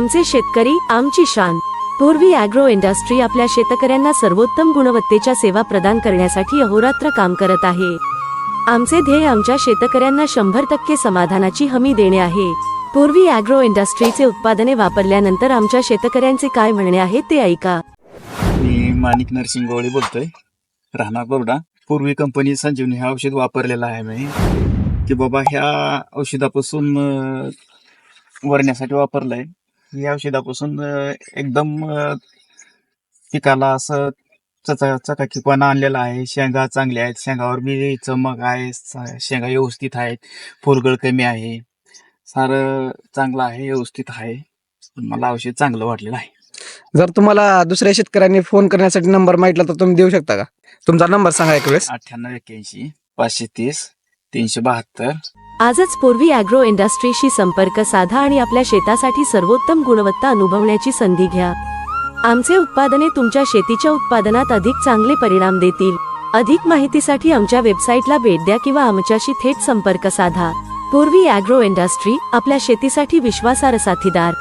आमचे शेतकरी आमची शान. पूर्वी अॅग्रो इंडस्ट्री आपल्या शेतकऱ्यांना सर्वोत्तम गुणवत्तेच्या सेवा प्रदान करण्यासाठी अहोरात्र काम करत आहे. आमचे ध्येय आमच्या शेतकऱ्यांना शंभर टक्के समाधानाची हमी देणे आहे. पूर्वी अॅग्रो इंडस्ट्रीचे उत्पादने वापरल्यानंतर आमच्या शेतकऱ्यांचे काय म्हणणे आहे ते ऐका. मी माणिक नरसिंग गोळे बोलतोय. राहणार बोर्डा. पूर्वी कंपनी संजीवनी हे औषध वापरलेलं आहे मी. की बाबा ह्या औषधापासून वरण्यासाठी वापरलंय. या औषधापासून एकदम पिकाला असं चचा चकाकीपणा आणलेला आहे. शेंगा चांगल्या आहेत. शेंगावर बी चमक आहे. शेंगा व्यवस्थित आहेत. फुलगळ कमी आहे. सारं चांगलं आहे व्यवस्थित आहे. मला औषध चांगलं वाटलेलं आहे. जर तुम्हाला दुसऱ्या शेतकऱ्यांनी फोन करण्यासाठी नंबर मागितला तर तुम्ही देऊ शकता का? तुमचा नंबर सांगा एक वेळेस. अठ्ठ्याण्णव एक्क्याऐंशी पाचशे तीस तीनशे बहात्तर आजच पूर्वी अॅग्रो इंडस्ट्रीशी संपर्क साधा आणि आपल्या शेतासाठी सर्वोत्तम गुणवत्ता अनुभवण्याची संधी घ्या. आमचे उत्पादने तुमच्या शेतीच्या उत्पादनात अधिक चांगले परिणाम देतील. अधिक माहितीसाठी आमच्या वेबसाईटला भेट द्या किंवा आमच्याशी थेट संपर्क साधा. पूर्वी अॅग्रो इंडस्ट्री आपल्या शेतीसाठी विश्वासार्ह साथीदार.